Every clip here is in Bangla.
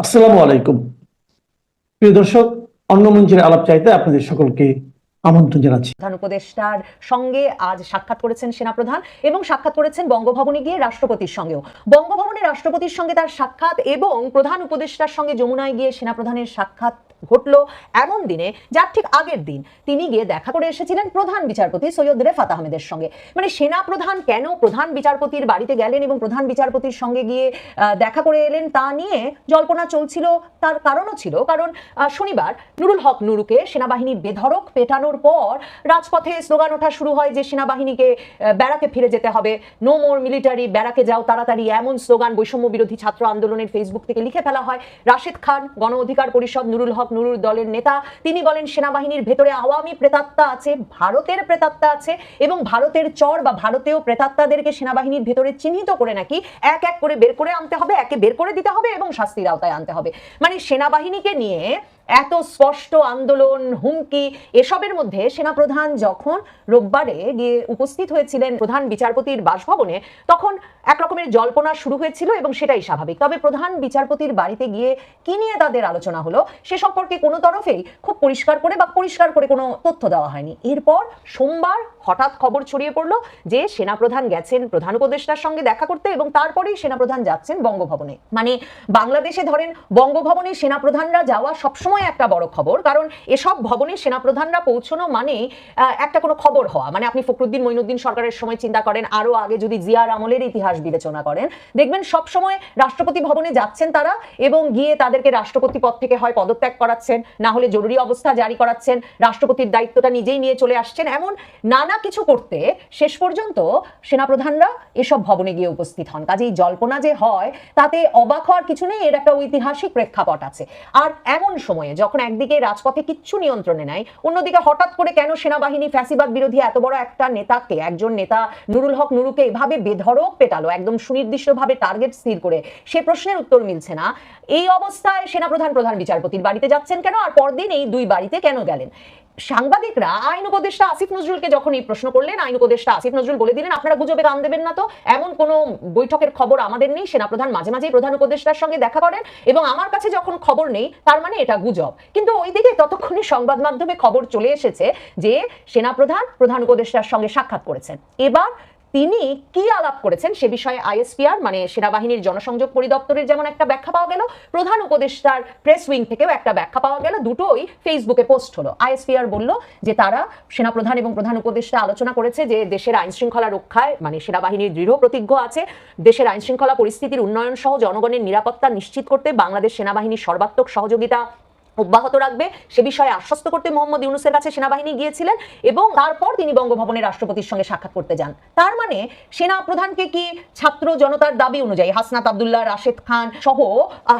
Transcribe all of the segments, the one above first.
আসসালামু আলাইকুম। প্রিয় দর্শক, অন্য মঞ্চের আলাপ চাইতে আপনাদের সকলকে আমন্ত্রণ জানাচ্ছি। প্রধান উপদেষ্টার সঙ্গে আজ সাক্ষাৎ করেছেন সেনাপ্রধান এবং সাক্ষাৎ করেছেন বঙ্গভবনে গিয়ে রাষ্ট্রপতির সঙ্গেও। বঙ্গভবনে রাষ্ট্রপতির সঙ্গে তার সাক্ষাৎ এবং প্রধান উপদেষ্টার সঙ্গে যমুনায় গিয়ে সেনাপ্রধানের সাক্ষাৎ ঘটলো এমন দিনে, যার ঠিক আগের দিন তিনি গিয়ে দেখা করে এসেছিলেন প্রধান বিচারপতি সৈয়দ রেফাত আহমেদের সঙ্গে। মানে সেনা প্রধান কেন প্রধান বিচারপতির বাড়িতে গেলেন এবং প্রধান বিচারপতির সঙ্গে গিয়ে দেখা করে এলেন তা নিয়ে জল্পনা চলছিল, তার কারণও ছিল। কারণ শনিবার নুরুল হক নুরুকে সেনাবাহিনী বেধড়ক পেটানোর পর রাজপথে স্লোগান ওঠা শুরু হয় যে সেনাবাহিনীকে ব্যারাকে ফিরে যেতে হবে। নো মোর মিলিটারি ব্যারাকে যাও তাড়াতাড়ি এমন স্লোগান বৈষম্য বিরোধী ছাত্র আন্দোলনের ফেসবুক থেকে লিখে ফেলা হয়। রাশেদ খান, গণ অধিকার পরিষদ, নুরুল হক নুরুর দলের নেতা। তিনি বলেন, সেনাবাহিনীর ভেতরে আওয়ামী প্রেতাত্মা আছে, ভারতের প্রেতাত্মা আছে এবং ভারতের চর বা ভারতীয় প্রেতাত্মাদেরকে সেনাবাহিনীর ভেতরে চিহ্নিত করে নাকি এক এক করে বের করে আনতে হবে, একে বের করে দিতে হবে এবং শাস্তির আওতায় আনতে হবে। মানে সেনাবাহিনীকে নিয়ে এত স্পষ্ট আন্দোলন, হুমকি, এসবের মধ্যে সেনাপ্রধান যখন রোববারে গিয়ে উপস্থিত হয়েছিলেন প্রধান বিচারপতির বাসভবনে, তখন এক রকমের জল্পনা শুরু হয়েছিল এবং সেটাই স্বাভাবিক। তবে প্রধান বিচারপতির বাড়িতে গিয়ে কি নিয়ে তাদের আলোচনা হলো, সে সম্পর্কে কোনো তরফেই খুব পরিষ্কার করে বা পরিষ্কার করে কোনো তথ্য দেওয়া হয়নি। এরপর সোমবার হঠাৎ খবর ছড়িয়ে পড়ল যে সেনাপ্রধান গেছেন প্রধান উপদেষ্টার সঙ্গে দেখা করতে এবং তারপরেই সেনাপ্রধান যাচ্ছেন বঙ্গভবনে। মানে বাংলাদেশে ধরেন বঙ্গভবনে সেনাপ্রধানরা যাওয়া সবসময় একটা বড় খবর, কারণ এসব ভবনে সেনাপ্রধানরা পৌঁছানো মানে একটা কোনো খবর হওয়া। মানে আপনি ফখরুদ্দিন, মইনুদ্দিন সরকারের সময় চিন্তা করেন আরও আগে যদি জিয়ার আমলের ইতিহাস বিবেচনা করেন, দেখবেন সব সময় রাষ্ট্রপতি ভবনে যাচ্ছেন তারা এবং গিয়ে তাদেরকে রাষ্ট্রপতি পদ থেকে হয় পদত্যাগ করাচ্ছেন, না হলে জরুরি অবস্থা জারি করাচ্ছেন, রাষ্ট্রপতির দায়িত্বটা নিজেই নিয়ে চলে আসছেন। এমন নানা কিছু করতে শেষ পর্যন্ত সেনাপ্রধানরা এসব ভবনে গিয়ে উপস্থিত হন। কাজেই জল্পনা যে হয়, তাতে অবাক হওয়ার কিছু নেই, এর একটা ঐতিহাসিক প্রেক্ষাপট আছে। আর এমন সময়ে যখন একদিকে রাজপথে কিচ্ছু নিয়ন্ত্রণে নাই, অন্যদিকে হঠাৎ করে কেন সেনাবাহিনী ফ্যাসিবাদ বিরোধী এত বড় একটা নেতাকে, একজন নেতা নুরুল হক নুরুকে এভাবে বেধরক পেটালো, একদম সুনির্দিষ্টভাবে টার্গেট স্থির করে, সে প্রশ্নের উত্তর মিলছে না। এই অবস্থায় সেনাপ্রধান প্রধান বিচারপতির বাড়িতে যাচ্ছেন কেন? আর পরদিন এই দুই বাড়িতে কেন গেলেন? সাংবাদিকরা আইন উপদেষ্টা আসিফ নজরুলকে যখন এই প্রশ্ন করলেন, আইন উপদেষ্টা আসিফ নজরুল বলে দিলেন, আপনারা গুজবে কান দেবেন না তো? এমন কোনো বৈঠকের খবর আমাদের নেই। সেনাপ্রধান মাঝে মাঝেই প্রধান উপদেষ্টার সঙ্গে দেখা করেন এবং আমার কাছে যখন খবর নেই, তার মানে এটা গুজব। কিন্তু ওইদিকে ততক্ষণে সংবাদ মাধ্যমে খবর চলে এসেছে যে সেনাপ্রধান, প্রধান উপদেষ্টার সঙ্গে সাক্ষাৎ করেছেন। এবার তিনি কি আলাপ করেছেন সে বিষয়ে আইএসপিআর মানে সেনাবাহিনীর জনসংযোগ পরিদপ্তরের যেমন একটা ব্যাখ্যা পাওয়া গেল, প্রধান উপদেষ্টার প্রেস উইং থেকেও একটা ব্যাখ্যা পাওয়া গেল, দুটোই ফেসবুকে পোস্ট হলো। আইএসপিআর বলল যে তারা সেনাপ্রধান এবং প্রধান উপদেষ্টা আলোচনা করেছে যে দেশের আইন শৃঙ্খলা রক্ষায় মানে সেনাবাহিনীর দৃঢ় প্রতিজ্ঞ আছে, দেশের আইন শৃঙ্খলা পরিস্থিতির উন্নয়ন সহ জনগণের নিরাপত্তা নিশ্চিত করতে বাংলাদেশ সেনাবাহিনীর সর্বাত্মক সহযোগিতা অব্যাহত রাখবে। সে বিষয়ে আশ্বস্ত করতে মোহাম্মদ ইউনুসের কাছে সেনাবাহিনী গিয়েছিলেন এবং তারপর তিনি বঙ্গভবনে রাষ্ট্রপতির সঙ্গে সাক্ষাৎ করতে যান। তার মানে সেনা প্রধানকে কি ছাত্র জনতার দাবি অনুযায়ী হাসনাত আবদুল্লাহ, রাশেদ খান সহ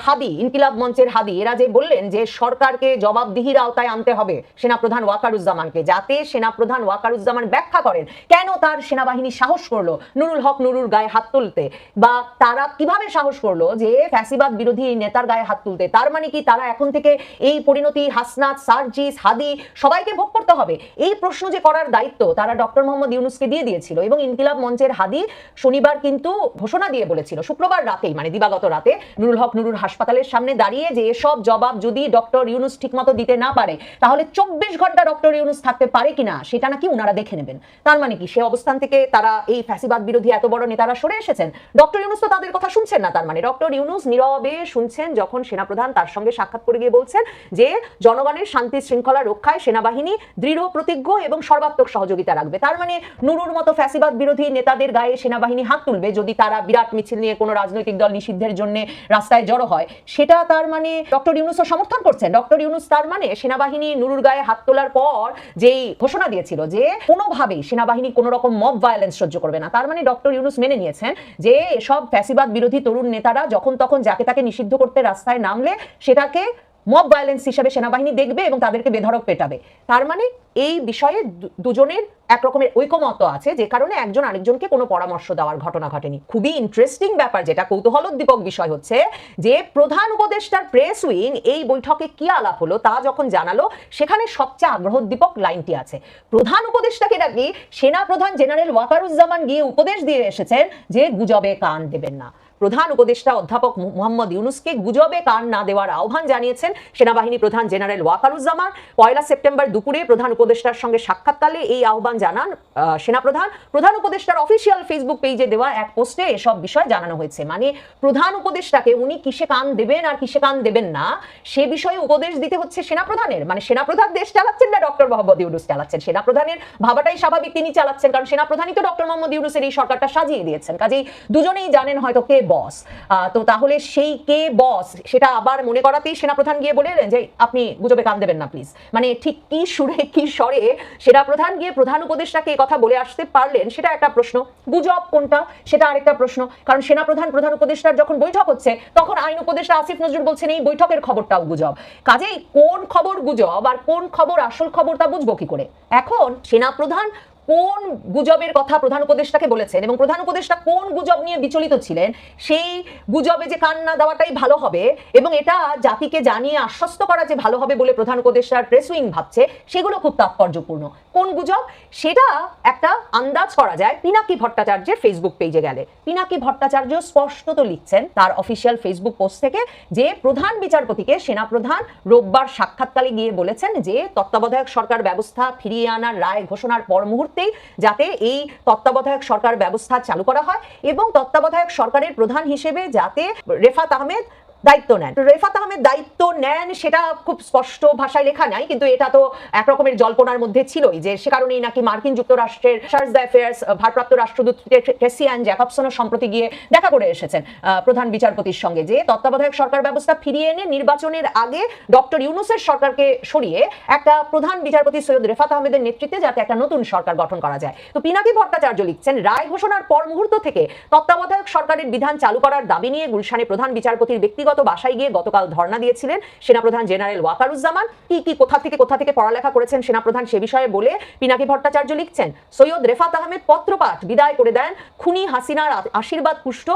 হাদি, ইনকিলাব মঞ্চের হাদি, এরা যে বললেন যে সরকারকে জবাবদিহির আওতায় আনতে হবে সেনাপ্রধান ওয়াকারুজ্জামানকে, যাতে সেনাপ্রধান ওয়াকারুজ্জামান ব্যাখ্যা করেন কেন তার সেনাবাহিনী সাহস করল, নুরুল হক নুরুর গায়ে হাত তুলতে বা তারা কীভাবে সাহস করল যে ফ্যাসিবাদ বিরোধী নেতার গায়ে হাত তুলতে, তার মানে কি তারা এখন থেকে এই পরিণতি, হাসনাত, সার্জিস, হাদি, সবাইকে ভোগ করতে হবে। এই প্রশ্ন যে করার দায়িত্ব, তারা ডক্টর মোহাম্মদ ইউনুসকে দিয়ে দিয়েছিল এবং ইনকিলাব মঞ্চের হাদি শনিবার কিন্তু ঘোষণা দিয়ে বলেছিল। শুক্রবার রাতেই মানে দিবাগত রাতে, নুরুল হক নুরুর হাসপাতালের সামনে দাঁড়িয়ে যে এসব জবাব যদি ডক্টর ইউনুস ঠিকমতো দিতে না পারে, তাহলে চব্বিশ ঘণ্টা ডক্টর ইউনুস থাকতে পারে কিনা, সেটা নাকি উনারা দেখে নেবেন। তার মানে কি, সে অবস্থান থেকে তারা এই ফ্যাসিবাদ বিরোধী এত বড় নেতারা সরে এসেছেন? ডক্টর ইউনুস তো তাদের কথা শুনছেন না, তার মানে ডক্টর ইউনুস নীরবে শুনছেন যখন সেনাপ্রধান তার সঙ্গে সাক্ষাৎ করে গিয়ে বলছেন যে জনগণের শান্তি শৃঙ্খলা রক্ষায় সেনাবাহিনী দৃঢ়, প্রতিজ্ঞ এবং সর্বাত্মক সহযোগিতা রাখবে। তার মানে নুরুর মতো ফ্যাসিবাদ বিরোধী নেতাদের গায়ে সেনাবাহিনী হাত তুলবে যদি তারা বিরাট মিছিল নিয়ে কোনো রাজনৈতিক দল নিষিদ্ধের জন্য রাস্তায় জড়ো হয়। সেটা তার মানে ডক্টর ইউনুসও সমর্থন করছেন। ডক্টর ইউনুস তার মানে সেনাবাহিনী নুরুর গায়ে হাত তোলার পর যেই ঘোষণা দিয়েছিল যে কোনোভাবেই সেনাবাহিনী কোনো রকম মব ভায়োলেন্স সহ্য করবে না, তার মানে ডক্টর ইউনুস মেনে নিয়েছেন যে এসব ফ্যাসিবাদ বিরোধী তরুণ নেতারা যখন তখন যাকে তাকে নিষিদ্ধ করতে রাস্তায় নামলে সেটাকে মব ভায়োলেন্স হিসাবে সেনাবাহিনী দেখবে এবং তাদেরকে বেধড়ক পেটাবে। তার মানে এই বিষয়ে দুজনের এক রকমের ঐকমত্য আছে, যে কারণে একজন আরেকজনকে কোনো পরামর্শ দেওয়ার ঘটনা ঘটেনি। খুবই ইন্টারেস্টিং ব্যাপার যেটা কৌতূহলোদ্দীপক বিষয় হচ্ছে যে প্রধান উপদেষ্টার প্রেস উইং এই বৈঠকে কি আলাপ হলো তা যখন জানালো, সেখানে সবচেয়ে আগ্রহ আগ্রহোদ্দীপক লাইনটি আছে। প্রধান উপদেষ্টাকে নাকি সেনা প্রধান জেনারেল ওয়াকারুজ্জামান গিয়ে উপদেশ দিয়ে এসেছেন যে গুজবে কান দেবেন না। প্রধান উপদেষ্টা অধ্যাপক মোহাম্মদ ইউনুসকে গুজবে কান না দেওয়ার আহ্বান জানিয়েছেন সেনাবাহিনী প্রধান জেনারেল ওয়াকারুজ্জামান। পয়লা সেপ্টেম্বর দুপুরে প্রধান উপদেষ্টার সঙ্গে সাক্ষাৎকালে এই আহ্বান জানান সেনাপ্রধান। প্রধান উপদেষ্টার অফিসিয়াল ফেসবুক পেজে দেওয়া এক পোস্টে এসব বিষয় জানানো হয়েছে। মানে প্রধান উপদেষ্টাকে উনি কিসে কান দেবেন আর কিসে কান দেবেন না, সে বিষয়ে উপদেশ দিতে হচ্ছে সেনাপ্রধানের। মানে সেনাপ্রধান দেশ চালাচ্ছেন না ডক্টর মোহাম্মদ ইউনুস চালাচ্ছেন? সেনাপ্রধানের ভাবাটাই স্বাভাবিক, তিনি চালাচ্ছেন। কারণ সেনাপ্রধানই তো ডক্টর মোহাম্মদ ইউনুসের এই সরকারটা সাজিয়ে দিয়েছেন। কাজেই দুজনেই জানেন হয়তো কে বস তো তাহলে সেই কে বস সেটা আবার মনে করাতেই সেনাপ্রধান গিয়ে বলেলেন যে, আপনি গুজবে কান দেবেন না প্লিজ মানে ঠিক কি সুরে, কি স্বরে সেনাপ্রধান গিয়ে প্রধান উপদেষ্টাকে কথা বলে আসতে পারলেন, সেটা একটা প্রশ্ন। গুজব কোনটা? সেটা আরেকটা প্রশ্ন। কারণ সেনাপ্রধান, প্রধান উপদেষ্টার যখন বৈঠক হচ্ছে, তখন আইন উপদেষ্টা আসিফ নজরুল বলছেন, এই বৈঠকের খবরটাও গুজব। কাজেই কোন খবর গুজব আর কোন খবর, আসল খবর তা বুঝব কি করে? এখন সেনাপ্রধান কোন গুজবের কথা প্রধান উপদেষ্টাকে বলেছেন এবং প্রধান উপদেষ্টা কোন গুজব নিয়ে বিচলিত ছিলেন, সেই গুজবে যে কান না দেওয়াটাই ভালো হবে এবং এটা জাতিকে জানিয়ে আশ্বস্ত করা যে ভালো হবে বলে প্রধান উপদেষ্টার প্রেস উইং ভাবছে, সেগুলো খুব তাৎপর্যপূর্ণ। কোন গুজব? সেটা একটা আন্দাজ করা যায়। পিনাকি ভট্টাচার্যের ফেসবুক পেজে গেলে। পিনাকি ভট্টাচার্য স্পষ্টত লিখছেন তার অফিসিয়াল ফেসবুক পোস্ট থেকে যে প্রধান বিচারপতিকে সেনাপ্রধান রোববার সাক্ষাৎকালে গিয়ে বলেছেন যে তত্ত্বাবধায়ক সরকার ব্যবস্থা ফিরিয়ে আনার রায় ঘোষণার পর মুহূর্তেই যাতে এই তত্ত্বাবধায়ক সরকার ব্যবস্থা চালু করা হয় এবং তত্ত্বাবধায়ক সরকারের প্রধান হিসেবে যাতে রেফাত আহমেদ দায়িত্ব নেন। রেফাত আহমেদ দায়িত্ব নেন সেটা খুব স্পষ্ট ভাষায় লেখা নাই, কিন্তু এটা তো একরকমের জল্পনার মধ্যে ছিলই যে সে কারণেই নাকি মার্কিন যুক্তরাষ্ট্রের দ্য অ্যাফেয়ার্স ভারপ্রাপ্ত রাষ্ট্রদূত টেসিয়ান জ্যাকবসনও সম্প্রতি গিয়ে দেখা করে এসেছেন প্রধান বিচারপতির সঙ্গে যে তত্ত্বাবধায়ক সরকার ব্যবস্থা ফিরিয়ে এনে নির্বাচনের আগে ডক্টর ইউনুসের সরকারকে সরিয়ে একটা প্রধান বিচারপতি সৈয়দ রেফাত আহমেদের নেতৃত্বে যাতে একটা নতুন সরকার গঠন করা যায়। তো পিনাকি ভট্টাচার্য লিখছেন, রায় ঘোষণার পর মুহূর্ত থেকে তত্ত্বাবধায়ক সরকারের বিধান চালু করার দাবি নিয়ে গুলশানে প্রধান বিচারপতির ব্যক্তিগত বাসায় গিয়ে গতকাল ধর্ণা দিয়েছিলেন সেনাপ্রধান জেনারেল ওয়াকারুজ্জামান। কি কি, কোথা থেকে কোথা থেকে পড়ালেখা করেছেন সেনাপ্রধান সে বিষয়ে বলে পিনাকি ভট্টাচার্য লিখছেন, সৈয়দ রেফাত আহমেদ পত্রপাঠ বিদায় করে দেন, খুনি হাসিনার আশীর্বাদ পুষ্ট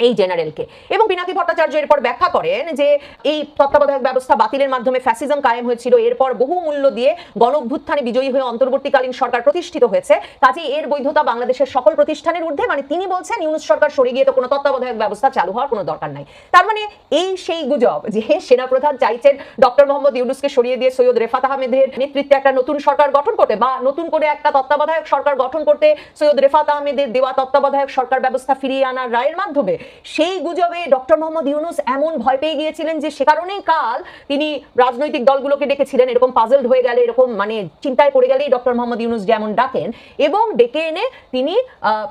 এই জেনারেলকে। এবং পিনাকি ভট্টাচার্য এরপর ব্যাখ্যা করেন যে এই তত্ত্বাবধায়ক ব্যবস্থা বাতিলের মাধ্যমে ফ্যাসিজম কায়েম হয়েছিল, এরপর বহু মূল্য দিয়ে গণ অভ্যুত্থানে বিজয়ী হয়ে অন্তর্বর্তীকালীন সরকার প্রতিষ্ঠিত হয়েছে। কাজে এর বৈধতা বাংলাদেশের সকল প্রতিষ্ঠানের ঊর্ধ্বে। মানে তিনি বলছেন, ইউনুস সরকার সরে গিয়ে তো কোনো তত্ত্বাবধায়ক ব্যবস্থা চালু হওয়ার কোনো দরকার নাই। তার মানে এই সেই গুজব যে সেনাপ্রধান চাইছেন ডক্টর মোহাম্মদ ইউনুসকে সরিয়ে দিয়ে সৈয়দ রেফাত আহমেদের নেতৃত্বে একটা নতুন সরকার গঠন করতে বা নতুন করে একটা তত্ত্বাবধায়ক সরকার গঠন করতে সৈয়দ রেফাত আহমেদের দেওয়া তত্ত্বাবধায়ক সরকার ব্যবস্থা ফিরিয়ে আনার রায়ের মাধ্যমে সেই গুজবে ডক্টর মোহাম্মদ ইউনুস এমন ভয় পেয়ে গিয়েছিলেন যে সে কারণেই কাল তিনি রাজনৈতিক দলগুলোকে ডেকেছিলেন, এরকম পাজলড হয়ে গেলে, এরকম মানে চিন্তায় পড়ে গেলেই ডক্টর মোহাম্মদ ইউনুস যেমন ডাকেন এবং ডেকে এনে তিনি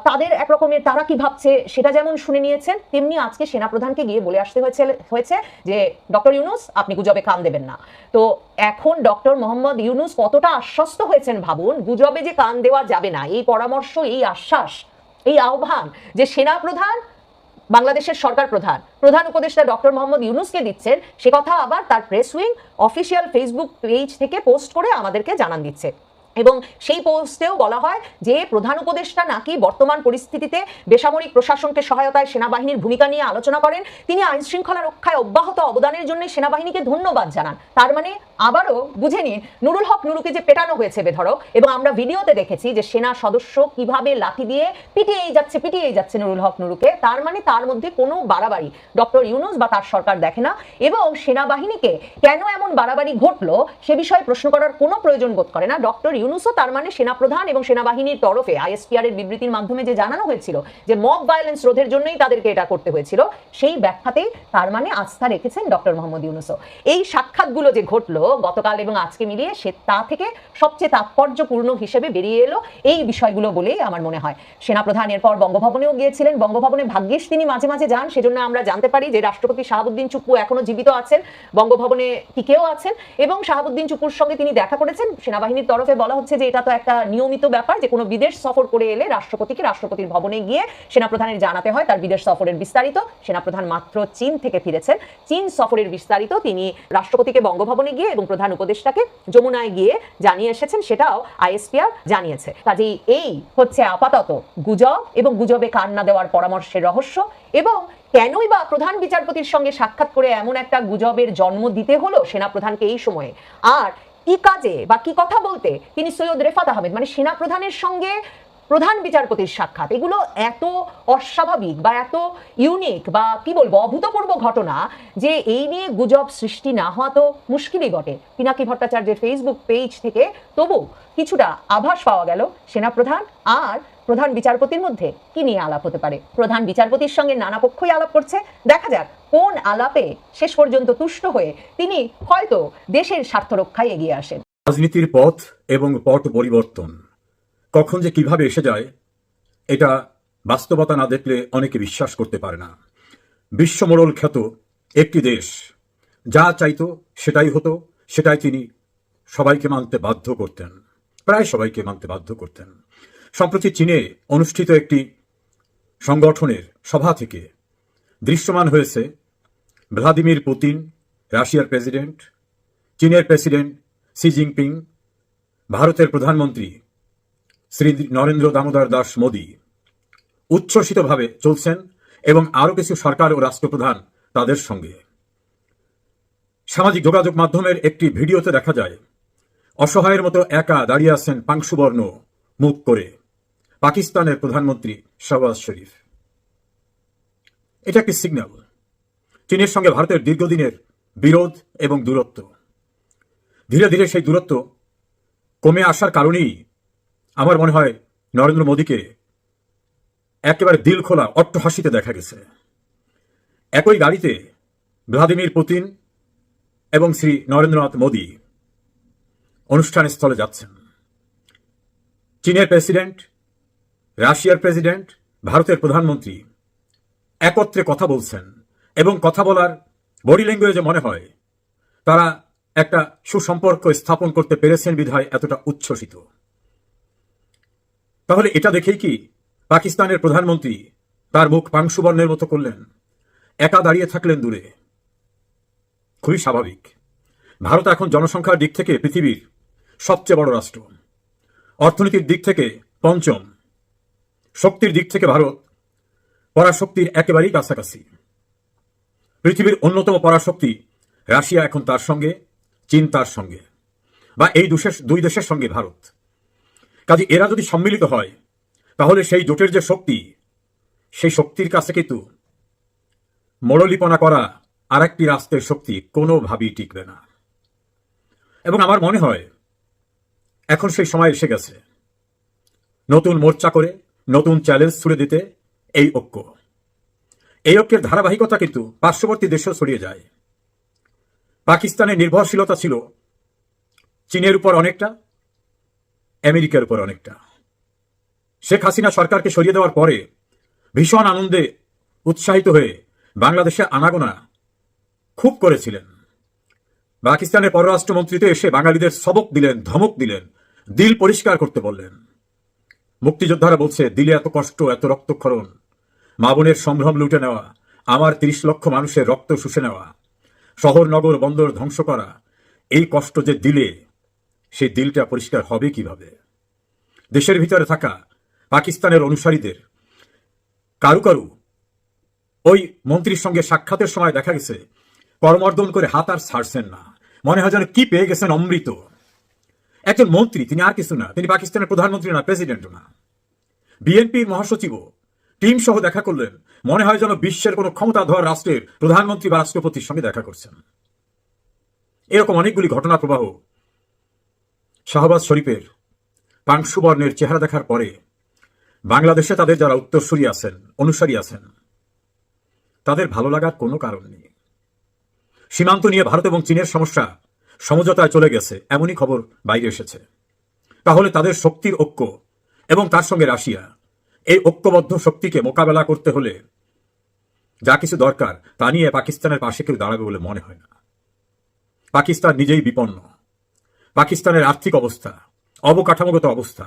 তাদের একরকমের তারা কি ভাবছে সেটা যেমন শুনে নিয়েছেন, তেমনি আজকে সেনাপ্রধানকে গিয়ে বলে আসতে হয়েছে হয়েছে যে, ডক্টর ইউনুস, আপনি গুজবে কান দেবেন না। তো এখন ডক্টর মোহাম্মদ ইউনুস কতটা আশ্বস্ত হয়েছেন ভাবুন, গুজবে যে কান দেওয়া যাবে না, এই পরামর্শ, এই আশ্বাস, এই আহ্বান যে সেনাপ্রধান বাংলাদেশের সরকার প্রধান। প্রধান উপদেষ্টা ডক্টর মোহাম্মদ ইউনুসকে দিচ্ছেন। সে কথা আবার তার press wing official Facebook page থেকে পোস্ট করে আমাদেরকে জানান দিচ্ছে। এবং সেই পোস্টেও বলা হয় যে, প্রধান উপদেষ্টা নাকি বর্তমান পরিস্থিতিতে বেসামরিক প্রশাসনকে সহায়তায় সেনাবাহিনীর ভূমিকা নিয়ে আলোচনা করেন। তিনি আইন শৃঙ্খলা রক্ষায় অব্যাহত অবদানের জন্য সেনাবাহিনীকে ধন্যবাদ জানান। তার মানে আবারও বুঝে নিন, নুরুল হক নুরুকে যে পেটানো হয়েছে বেধরক এবং আমরা ভিডিওতে দেখেছি যে সেনা সদস্য কীভাবে লাঠি দিয়ে পিটিয়েই যাচ্ছে পিটিয়েই যাচ্ছে নুরুল হক নুরুকে। তার মানে তার মধ্যে কোনো বাড়াবাড়ি ডক্টর ইউনুস বা তার সরকার দেখে না, এবং সেনাবাহিনীকে কেন এমন বাড়াবাড়ি ঘটলো সে বিষয়ে প্রশ্ন করার কোনো প্রয়োজন বোধ করে না। ডক্টর ইউনুসও তার মানে সেনাপ্রধান এবং সেনাবাহিনীর তরফে আইএসপিআর এর বিবৃতির মাধ্যমে যে জানানো হয়েছিল যে মব ভায়োলেন্স রোধের জন্যই তাদেরকে এটা করতে হয়েছিল, সেই ব্যাখ্যাতেই তার মানে আস্থা রেখেছেন ডক্টর মোহাম্মদ ইউনুসও। এই সাক্ষাৎগুলো যে ঘটলো গতকাল এবং আজকে মিলিয়ে সে তা থেকে সবচেয়ে তাৎপর্যপূর্ণ হিসেবে বেরিয়ে এলো এই বিষয়গুলো বলেই আমার মনে হয়। সেনাপ্রধান এরপর বঙ্গভবনেও গিয়েছিলেন। বঙ্গভবনে ভাগ্যিস তিনি মাঝে মাঝে যান, সেজন্য আমরা জানতে পারি যে রাষ্ট্রপতি শাহাবুদ্দিন চুপ্পু এখনও জীবিত আছেন, বঙ্গভবনে টিকেও আছেন এবং শাহাবুদ্দিন চুপুর সঙ্গে তিনি দেখা করেছেন। সেনাবাহিনীর তরফে বলা হচ্ছে যে এটা তো একটা নিয়মিত ব্যাপার, যে কোনো বিদেশ সফর করে এলে রাষ্ট্রপতিকে রাষ্ট্রপতির ভবনে গিয়ে সেনাপ্রধানের জানাতে হয়, তার বিদেশ সফরের বিস্তারিত। সেনাপ্রধান মাত্র চীন থেকে ফিরেছেন। চীন সফরের বিস্তারিত তিনি রাষ্ট্রপতিকে বঙ্গভবনে গিয়ে এবং প্রধান উপদেষ্টাকে যমুনায় গিয়ে জানিয়ে এসেছেন, সেটাও আইএসপিআর জানিয়েছে। কাজেই এই হচ্ছে আপাতত গুজব এবং গুজবে কান না দেওয়ার পরামর্শের রহস্য এবং কেনই বা প্রধান বিচারপতির সঙ্গে সাক্ষাৎ করে এমন একটা গুজবের জন্ম দিতে হলো সেনাপ্রধানকে এই সময়ে? আর কি কাজে বা কি কথা বলতে তিনি সৈয়দ রেফাত আহমেদ মানে সেনাপ্রধানের সঙ্গে প্রধান বিচারপতির সাক্ষাৎ। এগুলো এত অস্বাভাবিক বা এত ইউনিক বা কি বলব, অভূতপূর্ব ঘটনা যে এই নিয়ে গুজব সৃষ্টি না হওয়া তো মুশকিলই বটে। পিনাকি ভট্টাচার্যের ফেসবুক পেজ থেকে তবু কিছুটা আভাস পাওয়া গেল সেনাপ্রধান আর প্রধান বিচারপতির মধ্যে। কি নিয়ে আলাপ হতে পারে? প্রধান বিচারপতির সঙ্গে নানা পক্ষই আলাপ করছে। দেখা যাক কোন আলাপে শেষ পর্যন্ত তুষ্ট হয়ে তিনি হয়তো দেশের স্বার্থ রক্ষায় এগিয়ে আসেন। রাজনীতির পথ এবং পট পরিবর্তন। কখন যে কীভাবে এসে যায়, এটা বাস্তবতা না দেখলে অনেকে বিশ্বাস করতে পারে না। বিশ্বমোড়ল খ্যাত একটি দেশ, যা চাইতো সেটাই হতো, সেটাই তিনি সবাইকে মানতে বাধ্য করতেন, প্রায় সবাইকে মানতে বাধ্য করতেন। সম্প্রতি চীনে অনুষ্ঠিত একটি সংগঠনের সভা থেকে দৃশ্যমান হয়েছে ভ্লাদিমির পুতিন, রাশিয়ার প্রেসিডেন্ট, চীনের প্রেসিডেন্ট শি জিনপিং, ভারতের প্রধানমন্ত্রী শ্রী নরেন্দ্র দামোদর দাস মোদী উচ্ছ্বসিতভাবে চলছেন এবং আরও কিছু সরকার ও রাষ্ট্রপ্রধান তাদের সঙ্গে। সামাজিক যোগাযোগ মাধ্যমের একটি ভিডিওতে দেখা যায়, অসহায়ের মতো একা দাঁড়িয়ে আছেন পাংশুবর্ণ মুখ করে, পাকিস্তানের প্রধানমন্ত্রী শাহবাজ শরীফ। এটা একটি সিগন্যাল। চীনের সঙ্গে ভারতের দীর্ঘদিনের বিরোধ এবং দূরত্ব। ধীরে ধীরে সেই দূরত্ব কমে আসার কারণেই আমার মনে হয় নরেন্দ্র মোদীকে একেবারে দিল খোলা, অট্টহাসিতে দেখা গেছে। একই গাড়িতে ভ্লাদিমির পুতিন এবং শ্রী নরেন্দ্রনাথ মোদী অনুষ্ঠান স্থলে যাচ্ছেন। চীনের প্রেসিডেন্ট, রাশিয়ার প্রেসিডেন্ট, ভারতের প্রধানমন্ত্রী একত্রে কথা বলছেন এবং কথা বলার বডি ল্যাঙ্গুয়েজে মনে হয়, তারা একটা সুসম্পর্ক স্থাপন করতে পেরেছেন বিধায় এতটা উচ্ছ্বসিত। তাহলে এটা দেখেই কি পাকিস্তানের প্রধানমন্ত্রী তার মুখ পাংশুবর্ণের মতো করলেন। একা দাঁড়িয়ে থাকলেন দূরে। খুবই স্বাভাবিক। ভারত এখন জনসংখ্যার দিক থেকে পৃথিবীর সবচেয়ে বড় রাষ্ট্র। অর্থনীতির দিক থেকে পঞ্চম। শক্তির দিক থেকে ভারত পরাশক্তির একেবারেই কাছাকাছি। পৃথিবীর অন্যতম পরাশক্তি রাশিয়া এখন তার সঙ্গে, চীন তার সঙ্গে। বা এই দুশের দুই দেশের সঙ্গে ভারত। কাজে এরা যদি সম্মিলিত হয়, তাহলে সেই জোটের যে শক্তি, সেই শক্তির কাছে কিন্তু মোড়লিপনা করা আর একটি রাষ্ট্রের শক্তি কোনোভাবেই টিকবে না। এবং আমার মনে হয়, এখন সেই সময় এসে গেছে। নতুন মোর্চা করে, নতুন চ্যালেঞ্জ ছুড়ে দিতে এই ঐক্য। এই ঐক্যের ধারাবাহিকতা কিন্তু পার্শ্ববর্তী দেশেও ছড়িয়ে যায়। পাকিস্তানের নির্ভরশীলতা ছিল চীনের উপর অনেকটা আমেরিকার উপর অনেকটা। শেখ হাসিনা সরকারকে সরিয়ে দেওয়ার পরে ভীষণ আনন্দে উৎসাহিত হয়ে বাংলাদেশে আনাগোনা খুব করেছিলেন। পাকিস্তানের পররাষ্ট্রমন্ত্রী তো এসে বাঙালিদের সবক দিলেন, ধমক দিলেন, দিল পরিষ্কার করতে বললেন। মুক্তিযোদ্ধারা বলছে, দিলে এত কষ্ট, এত রক্তক্ষরণ, মা বোনের সম্ভ্রম লুটে নেওয়া, আমার তিরিশ লক্ষ মানুষের রক্ত শুষে নেওয়া, শহর, নগর, বন্দর ধ্বংস করা, এই কষ্ট যে দিলে সেই দিলটা পরিষ্কার হবে কীভাবে? দেশের ভিতরে থাকা পাকিস্তানের অনুসারীদের কারু কারু ওই মন্ত্রীর সঙ্গে সাক্ষাতের সময় দেখা গেছে, করমর্দন করে হাত আর ছাড়ছেন না। মনে হয় যেন কি পেয়ে গেছেন অমৃত। একজন মন্ত্রী, তিনি আর কিছু না, তিনি পাকিস্তানের প্রধানমন্ত্রী না প্রেসিডেন্টও না। বিএনপির মহাসচিবও টিম সহ দেখা করলেন, মনে হয় যেন বিশ্বের কোনো ক্ষমতাধর রাষ্ট্রের প্রধানমন্ত্রী বা রাষ্ট্রপতির সঙ্গে দেখা করছেন। এরকম অনেকগুলি ঘটনা প্রবাহ শাহবাজ শরীফের পাংশুবর্ণের চেহারা দেখার পরে বাংলাদেশে তাদের যারা উত্তরসূরি আছেন, অনুসারী আছেন, তাদের ভালো লাগার কোনো কারণ নেই। সীমান্ত নিয়ে ভারত এবং চীনের সমস্যা সমঝোতায় চলে গেছে, এমনই খবর বাইরে এসেছে। তাহলে তাদের শক্তির ঐক্য এবং তার সঙ্গে রাশিয়া, এই ঐক্যবদ্ধ শক্তিকে মোকাবেলা করতে হলে যা কিছু দরকার তা নিয়ে পাকিস্তানের পাশে কেউ দাঁড়াবে বলে মনে হয় না। পাকিস্তান নিজেই বিপন্ন। পাকিস্তানের আর্থিক অবস্থা, অবকাঠামোগত অবস্থা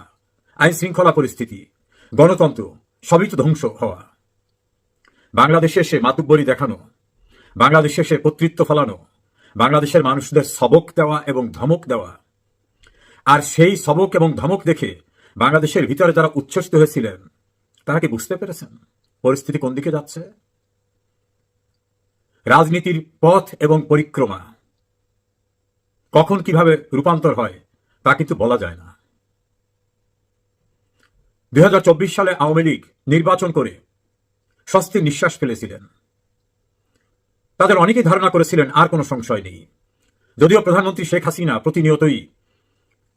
আইন শৃঙ্খলা পরিস্থিতি, গণতন্ত্র, সবই তো ধ্বংস হওয়া। বাংলাদেশে এসে মাতুব্বরি দেখানো, বাংলাদেশে এসে কর্তৃত্ব ফলানো, বাংলাদেশের মানুষদের সবক দেওয়া এবং ধমক দেওয়া। আর সেই সবক এবং ধমক দেখে বাংলাদেশের ভিতরে যারা উচ্ছ্বসিত হয়েছিলেন, তারা কি বুঝতে পেরেছেন পরিস্থিতি কোন দিকে যাচ্ছে? রাজনীতির পথ এবং পরিক্রমা কখন কীভাবে রূপান্তর হয়, তা কিন্তু বলা যায় না। দুই হাজার চব্বিশ সালে আওয়ামী লীগ নির্বাচন করে স্বস্তির নিঃশ্বাস ফেলেছিলেন। তাদের অনেকেই ধারণা করেছিলেন, আর কোনো সংশয় নেই। যদিও প্রধানমন্ত্রী শেখ হাসিনা প্রতিনিয়তই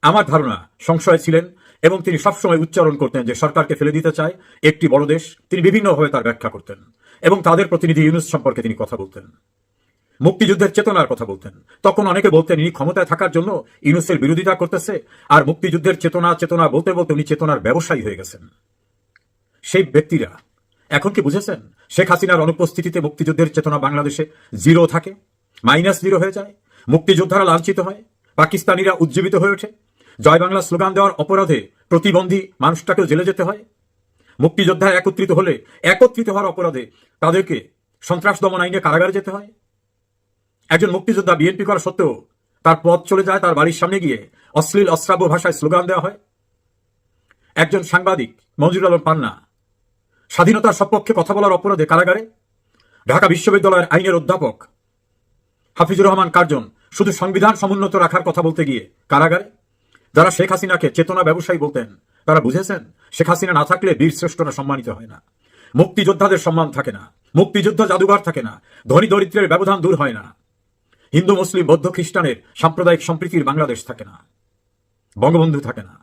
আমার ধারণা সংশয় ছিলেন এবং তিনি সবসময় উচ্চারণ করতেন যে সরকারকে ফেলে দিতে চায়, একটি বড় দেশ, তিনি বিভিন্নভাবে তার ব্যাখ্যা করতেন এবং তাদের প্রতিনিধি ইউনুস সম্পর্কে তিনি কথা বলতেন। মুক্তিযুদ্ধের চেতনার কথা বলতেন। তখন অনেকে বলতেন, ইনি ক্ষমতায় থাকার জন্য ইউনুসের বিরোধিতা করতেছে। আর মুক্তিযুদ্ধের চেতনা চেতনা বলতে বলতে উনি চেতনার ব্যবসায়ী হয়ে গেছেন। সেই ব্যক্তিরা, এখন কি বুঝেছেন? শেখ হাসিনার অনুপস্থিতিতে মুক্তিযুদ্ধের চেতনা বাংলাদেশে জিরো থাকে, মাইনাস জিরো হয়ে যায়, মুক্তিযোদ্ধারা লাঞ্ছিত হয়, পাকিস্তানিরা উজ্জীবিত হয়ে ওঠে, জয় বাংলা স্লোগান দেওয়ার অপরাধে প্রতিবন্ধী মানুষটাকেও জেলে যেতে হয়। মুক্তিযোদ্ধা একত্রিত হলে, একত্রিত হওয়ার অপরাধে তাদেরকে সন্ত্রাস দমন আইনে কারাগারে যেতে হয় একজন মুক্তিযোদ্ধা বিএনপি করা সত্ত্বেও তার পথ চলে যায় তার বাড়ির সামনে গিয়ে অশ্লীল, অশ্রাব্য ভাষায় স্লোগান দেওয়া হয়। একজন সাংবাদিক মঞ্জুর আলম পান্না, স্বাধীনতার সপক্ষে কথা বলার অপরাধে কারাগারে, ঢাকা বিশ্ববিদ্যালয়ের আইনের অধ্যাপক, হাফিজুর রহমান কার্জন শুধু সংবিধান সমুন্নত রাখার কথা বলতে গিয়ে কারাগারে, যারা শেখ হাসিনাকে চেতনা ব্যবসায়ী বলতেন, তারা বুঝেছেন, শেখ হাসিনা না থাকলে বীর শ্রেষ্ঠরা সম্মানিত হয় না। মুক্তিযোদ্ধাদের সম্মান থাকে না, মুক্তিযুদ্ধ জাদুঘর থাকে না, ধনী দরিদ্রের ব্যবধান দূর হয় না। হিন্দু, মুসলিম, বৌদ্ধ, খ্রিস্টানের সাম্প্রদায়িক সম্প্রীতির বাংলাদেশ থাকে না, বঙ্গবন্ধু থাকে না।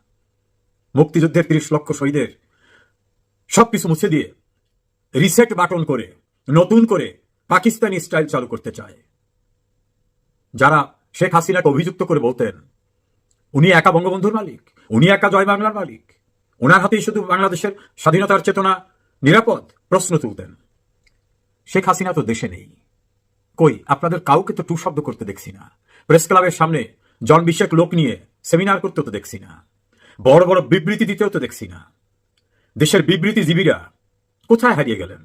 মুক্তিযুদ্ধের তিরিশ লক্ষ শহীদের সবকিছু মুছে দিয়ে রিসেট বাটন করে, নতুন করে পাকিস্তানি স্টাইল চালু করতে চায়। যারা শেখ হাসিনাকে অভিযুক্ত করে বলতেন, উনি একা বঙ্গবন্ধুর মালিক, উনি একা জয় বাংলার মালিক ওনার হাতেই শুধু বাংলাদেশের স্বাধীনতার চেতনা নিরাপদ, প্রশ্ন তুলতেন। শেখ হাসিনা তো দেশে নেই। কই, আপনাদের কাউকে তো টু শব্দ করতে দেখছি না। প্রেস ক্লাবের সামনে জন বিশেক লোক নিয়ে সেমিনার করতেও তো দেখছি না। বড় বড় বিবৃতি দিতেও তো দেখছি না। দেশের বিবৃতিজীবীরা কোথায় হারিয়ে গেলেন?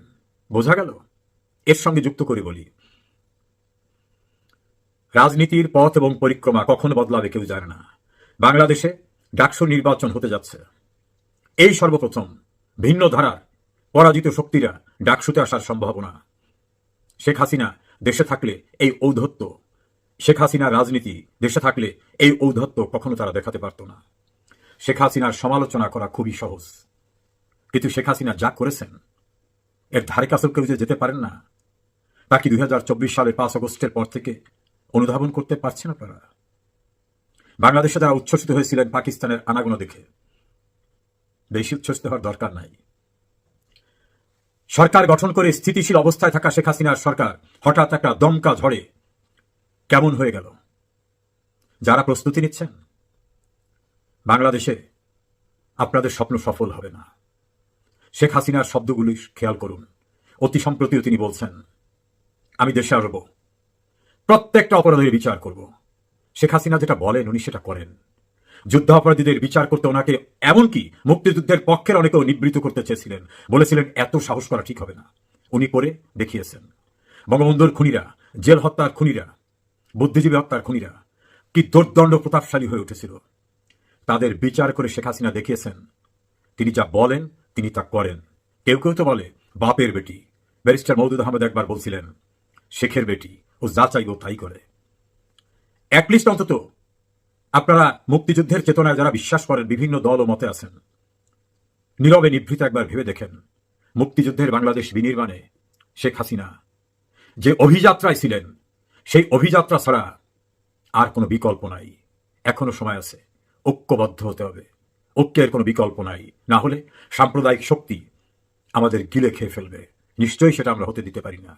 বোঝা গেল? এর সঙ্গে যুক্ত করে বলি। রাজনীতির পথ এবং পরিক্রমা কখন বদলাবে কেউ জানে না। বাংলাদেশে ডাকসু নির্বাচন হতে যাচ্ছে। এই সর্বপ্রথম ভিন্ন ধারার পরাজিত শক্তিরা ডাকসুতে আসার সম্ভাবনা। শেখ হাসিনা দেশে থাকলে এই ঔদ্ধত্য। শেখ হাসিনার রাজনীতি দেশে থাকলে এই ঔদ্ধত্য কখনো তারা দেখাতে পারত না। শেখ হাসিনার সমালোচনা করা খুবই সহজ। কিন্তু শেখ হাসিনা যা করেছেন, এর ধারে কাছেও কেউ যে যেতে পারেন না। তা কি দুই সালের পাঁচ আগস্টের পর থেকে অনুধাবন করতে পারছেন আপনারা? বাংলাদেশে যারা উচ্ছ্বসিত হয়েছিলেন, পাকিস্তানের আনাগোনা দেখে। বেশি উচ্ছ্বসিত হওয়ার দরকার নাই। সরকার গঠন করে স্থিতিশীল অবস্থায় থাকা শেখ হাসিনার সরকার হঠাৎ একটা দমকা ঝড়ে কেমন হয়ে গেল? যারা প্রস্তুতি নিচ্ছেন, বাংলাদেশে আপনাদের স্বপ্ন সফল হবে না। শেখ হাসিনার শব্দগুলি খেয়াল করুন। অতি সম্প্রতিও তিনি বলছেন, আমি দেশে আসব। প্রত্যেকটা অপরাধের বিচার করব। শেখ হাসিনা যেটা বলেন, উনি সেটা করেন। যুদ্ধ অপরাধীদের বিচার করতে ওনাকে, এমনকি মুক্তিযুদ্ধের পক্ষের অনেকেও নিবৃত করতে চেয়েছিলেন। বলেছিলেন, এত সাহস করা ঠিক হবে না। উনি করে দেখিয়েছেন। বঙ্গবন্ধুর খুনিরা, জেল হত্যার খুনিরা, বুদ্ধিজীবী হত্যার খুনিরা, কি দুর্দণ্ড প্রতাপশালী হয়ে উঠেছিল। তাদের বিচার করে শেখ হাসিনা দেখিয়েছেন। তিনি যা বলেন, তিনি তা করেন। কেউ কেউ তো বলে, বাপের বেটি। ব্যারিস্টার মৌদুদ আহমেদ একবার বলছিলেন, শেখের বেটি, ও যা চাইব তাই করে। অ্যাটলিস্ট অন্তত আপনারা মুক্তিযুদ্ধের চেতনায় যারা বিশ্বাস করেন, বিভিন্ন দল ও মতে আছেন। নীরবে নিভৃত একবার ভেবে দেখেন, মুক্তিযুদ্ধের বাংলাদেশ বিনির্মাণে শেখ হাসিনা যে অভিযাত্রায় ছিলেন, সেই অভিযাত্রা ছাড়া আর কোনো বিকল্প নাই। এখনও সময় আছে, ঐক্যবদ্ধ হতে হবে। ঐক্যের কোনো বিকল্প নাই। না হলে সাম্প্রদায়িক শক্তি আমাদের গিলে খেয়ে ফেলবে। নিশ্চয়ই সেটা আমরা হতে দিতে পারি না।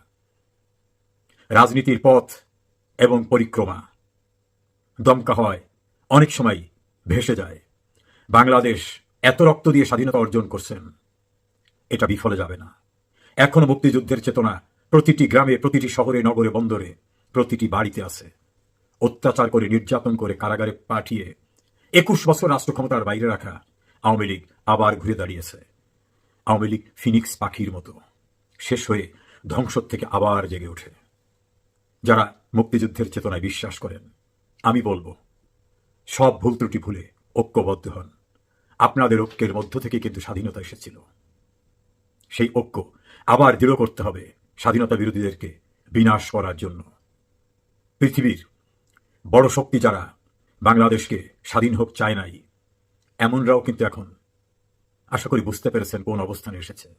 রাজনীতির পথ এবং পরিক্রমা দমকা হয় অনেক সময় ভেসে যায়। বাংলাদেশ এত রক্ত দিয়ে স্বাধীনতা অর্জন করছেন, এটা বিফলে যাবে না। এখনও মুক্তিযুদ্ধের চেতনা প্রতিটি গ্রামে, প্রতিটি শহরে, নগরে, বন্দরে, প্রতিটি বাড়িতে আছে। অত্যাচার করে, নির্যাতন করে কারাগারে পাঠিয়ে একুশ বছর রাষ্ট্র ক্ষমতার বাইরে রাখা আওয়ামী লীগ আবার ঘুরে দাঁড়িয়েছে। আওয়ামী লীগ ফিনিক্স পাখির মতো শেষ হয়ে ধ্বংস থেকে আবার জেগে ওঠে। যারা মুক্তিযুদ্ধের চেতনায় বিশ্বাস করেন, আমি বলব সব ভুল ত্রুটি ভুলে ঐক্যবদ্ধ হন। আপনাদের ঐক্যের মধ্য থেকে কিন্তু স্বাধীনতা এসেছিল। সেই ঐক্য আবার দৃঢ় করতে হবে স্বাধীনতা বিরোধীদেরকে বিনাশ করার জন্য। পৃথিবীর বড় শক্তি যারা, বাংলাদেশকে স্বাধীন হোক চায় নাই, এমনরাও কিন্তু এখন আশা করি বুঝতে পেরেছেন কোন অবস্থানে এসেছে।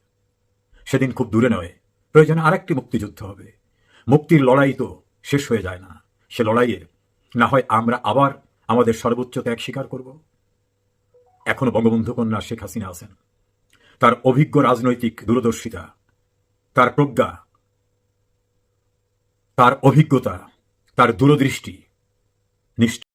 সেদিন খুব দূরে নয়, প্রয়োজনে আরেকটি মুক্তিযুদ্ধ হবে। মুক্তির লড়াই তো শেষ হয়ে যায় না। সে লড়াইয়ে না হয় আমরা আবার আমাদের সর্বোচ্চ ত্যাগ স্বীকার করব। এখনও বঙ্গবন্ধু কন্যা শেখ হাসিনা আছেন। তার অভিজ্ঞ রাজনৈতিক দূরদর্শিতা, তার প্রজ্ঞা, তার অভিজ্ঞতা, তার দূরদৃষ্টি নিশ্চয়